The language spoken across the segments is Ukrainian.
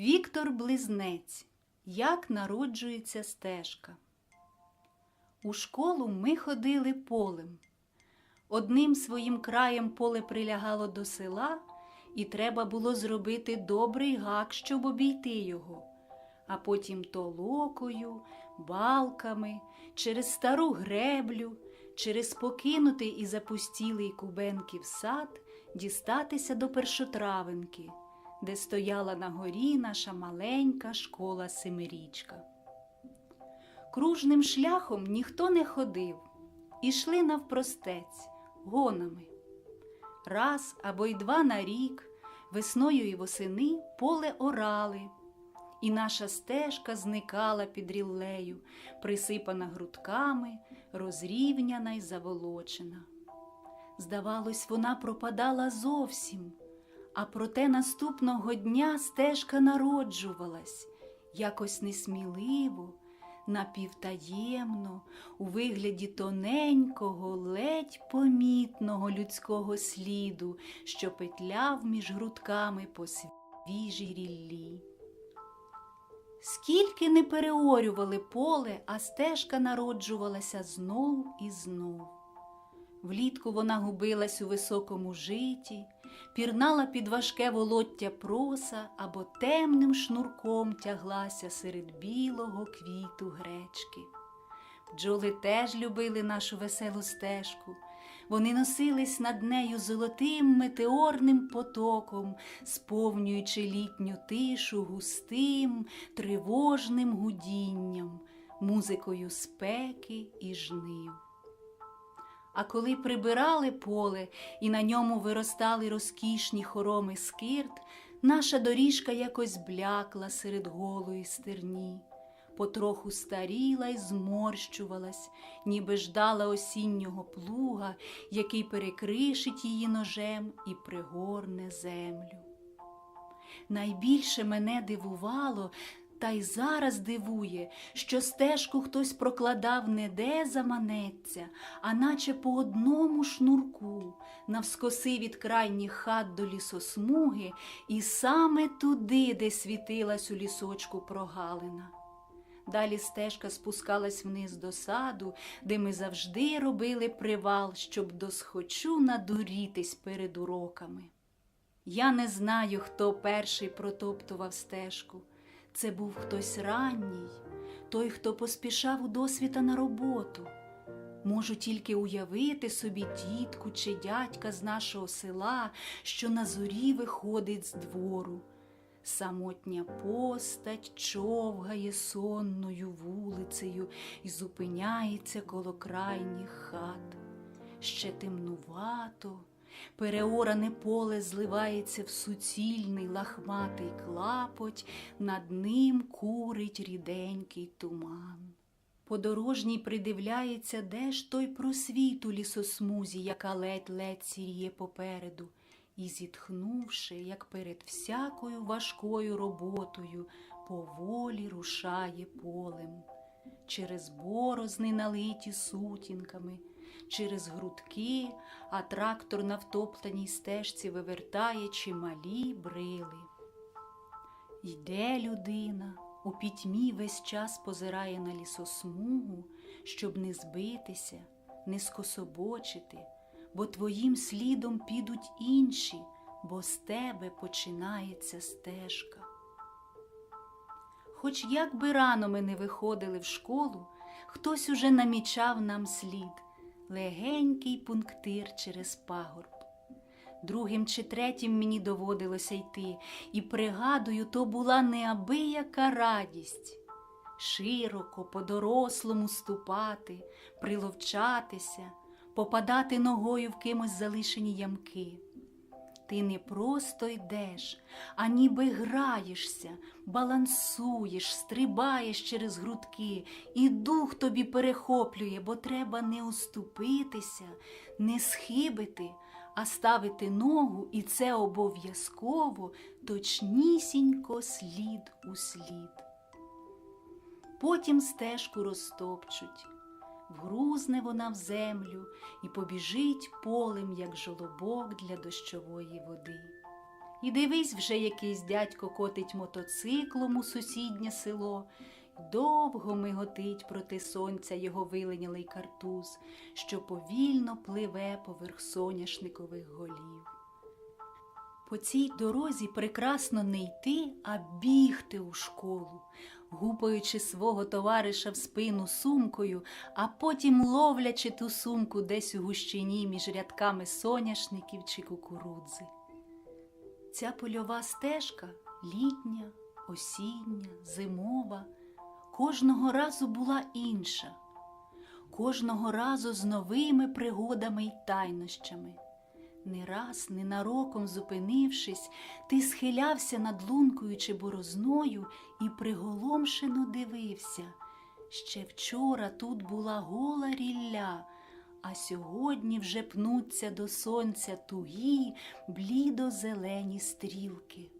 Віктор Близнець. Як народжується стежка. У школу ми ходили полем. Одним своїм краєм поле прилягало до села, і треба було зробити добрий гак, щоб обійти його, а потім толокою, балками, через стару греблю, через покинутий і запустілий кубенків сад дістатися до першотравенки, де стояла на горі наша маленька школа Семирічка. Кружним шляхом ніхто не ходив, ішли навпростець, гонами. Раз або й два на рік, весною і восени поле орали, і наша стежка зникала під ріллею, присипана грудками, розрівняна й заволочена. Здавалось, вона пропадала зовсім, а проте наступного дня стежка народжувалась якось несміливо, напівтаємно, у вигляді тоненького, ледь помітного людського сліду, що петляв між грудками по свіжій ріллі. Скільки не переорювали поле, а стежка народжувалася знов і знов. Влітку вона губилась у високому житі, пірнала під важке волоття проса або темним шнурком тяглася серед білого квіту гречки. Бджоли теж любили нашу веселу стежку. Вони носились над нею золотим метеорним потоком, сповнюючи літню тишу густим, тривожним гудінням, музикою спеки і жнив. А коли прибирали поле і на ньому виростали розкішні хороми скирт, наша доріжка якось блякла серед голої стерні, потроху старіла й зморщувалась, ніби ждала осіннього плуга, який перекришить її ножем і пригорне землю. Найбільше мене дивувало, та й зараз дивує, що стежку хтось прокладав не де заманеться, а наче по одному шнурку, навскоси від крайніх хат до лісосмуги, і саме туди, де світилась у лісочку прогалина. Далі стежка спускалась вниз до саду, де ми завжди робили привал, щоб досхочу надурітись перед уроками. Я не знаю, хто перший протоптував стежку. Це був хтось ранній, той, хто поспішав у досвіта на роботу. Можу тільки уявити собі тітку чи дядька з нашого села, що на зорі виходить з двору. Самотня постать човгає сонною вулицею і зупиняється коло крайніх хат. Ще темнувато, переоране поле зливається в суцільний лахматий клапоть, над ним курить ріденький туман. Подорожній придивляється, де ж той просвіт у лісосмузі, яка ледь-ледь сіріє попереду, і, зітхнувши, як перед всякою важкою роботою, поволі рушає полем. Через борозни, налиті сутінками, через грудки, а трактор на втоптаній стежці вивертає чималі брили. Йде людина, у пітьмі весь час позирає на лісосмугу, щоб не збитися, не скособочити, бо твоїм слідом підуть інші, бо з тебе починається стежка. Хоч як би рано ми не виходили в школу, хтось уже намічав нам слід легенький пунктир через пагорб. Другим чи третім мені доводилося йти, і, пригадую, то була неабияка радість. Широко, по-дорослому ступати, приловчатися, попадати ногою в кимось залишені ямки. Ти не просто йдеш, а ніби граєшся, балансуєш, стрибаєш через грудки, і дух тобі перехоплює, бо треба не уступитися, не схибити, а ставити ногу, і це обов'язково точнісінько слід у слід. Потім стежку розтопчуть, вгрузне вона в землю і побіжить полем, як жолобок для дощової води. І дивись, вже якийсь дядько котить мотоциклом у сусіднє село. Довго миготить проти сонця його виленялий картуз, що повільно пливе поверх соняшникових голів. По цій дорозі прекрасно не йти, а бігти у школу, гупаючи свого товариша в спину сумкою, а потім ловлячи ту сумку десь у гущині між рядками соняшників чи кукурудзи. Ця польова стежка літня, осіння, зимова, кожного разу була інша, кожного разу з новими пригодами й тайнощами. Не раз, ненароком зупинившись, ти схилявся над лункою чи борозною і приголомшено дивився. Ще вчора тут була гола рілля, а сьогодні вже пнуться до сонця тугі, блідо-зелені стрілки.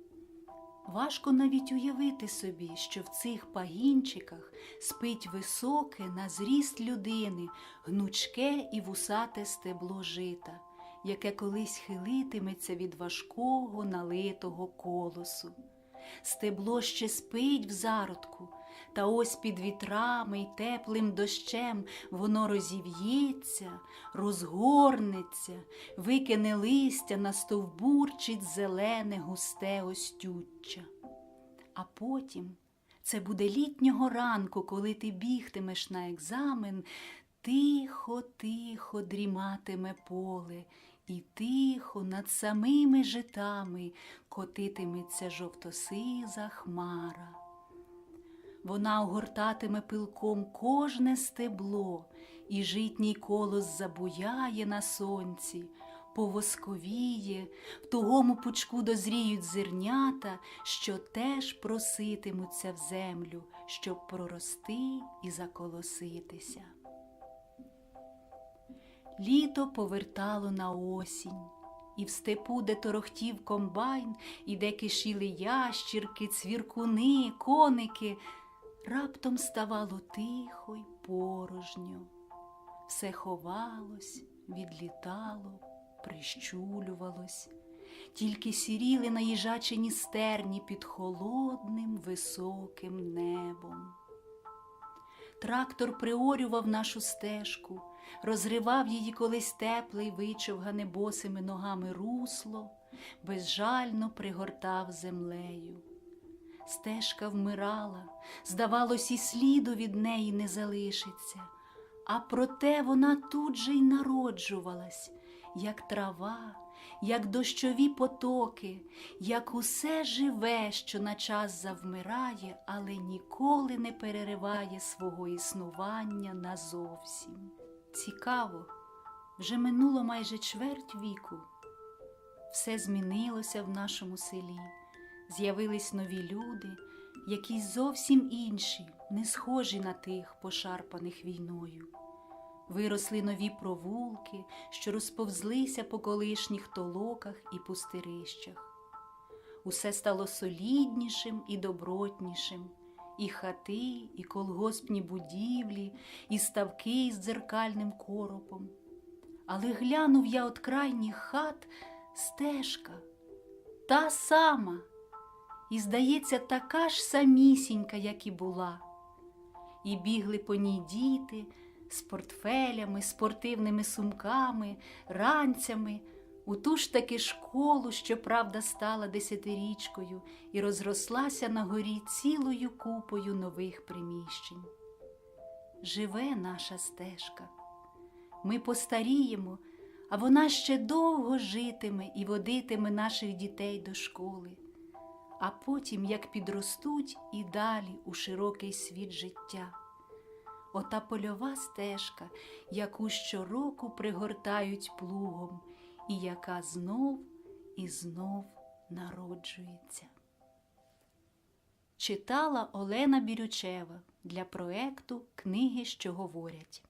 Важко навіть уявити собі, що в цих пагінчиках спить високе на зріст людини, гнучке і вусате стебло жита, яке колись хилитиметься від важкого налитого колосу. Стебло ще спить в зародку, та ось під вітрами й теплим дощем воно розів'ється, розгорнеться, викине листя, настовбурчить зелене густе остюччя. А потім це буде літнього ранку, коли ти бігтимеш на екзамен, тихо, тихо дріматиме поле, і тихо над самими житами котитиметься жовтосиза хмара. Вона огортатиме пилком кожне стебло, і житній колос забуяє на сонці, повосковіє, в тугому пучку дозріють зернята, що теж проситимуться в землю, щоб прорости і заколоситися. Літо повертало на осінь, і в степу, де торохтів комбайн, і де кишіли ящірки, цвіркуни, коники, раптом ставало тихо й порожньо. Все ховалось, відлітало, прищулювалось, тільки сіріли наїжачені стерні під холодним високим небом. Трактор приорював нашу стежку, розривав її колись теплий, вичовгане босими ногами русло, безжально пригортав землею. Стежка вмирала, здавалось, і сліду від неї не залишиться, а проте вона тут же й народжувалась, як трава, як дощові потоки, як усе живе, що на час завмирає, але ніколи не перериває свого існування назовсім. Цікаво, вже минуло майже чверть віку. Все змінилося в нашому селі. З'явились нові люди, якісь зовсім інші, не схожі на тих, пошарпаних війною. Виросли нові провулки, що розповзлися по колишніх толоках і пустирищах. Усе стало соліднішим і добротнішим, і хати, і колгоспні будівлі, і ставки із дзеркальним коропом. Але глянув я от крайніх хат стежка, та сама, і, здається, така ж самісінька, як і була. І бігли по ній діти з портфелями, спортивними сумками, ранцями, у ту ж таки школу, що правда стала десятирічкою, і розрослася на горі цілою купою нових приміщень. Живе наша стежка. Ми постаріємо, а вона ще довго житиме і водитиме наших дітей до школи, а потім, як підростуть, і далі у широкий світ життя. Ота польова стежка, яку щороку пригортають плугом, і яка знов і знов народжується. Читала Олена Бірючева для проекту Книги, що говорять.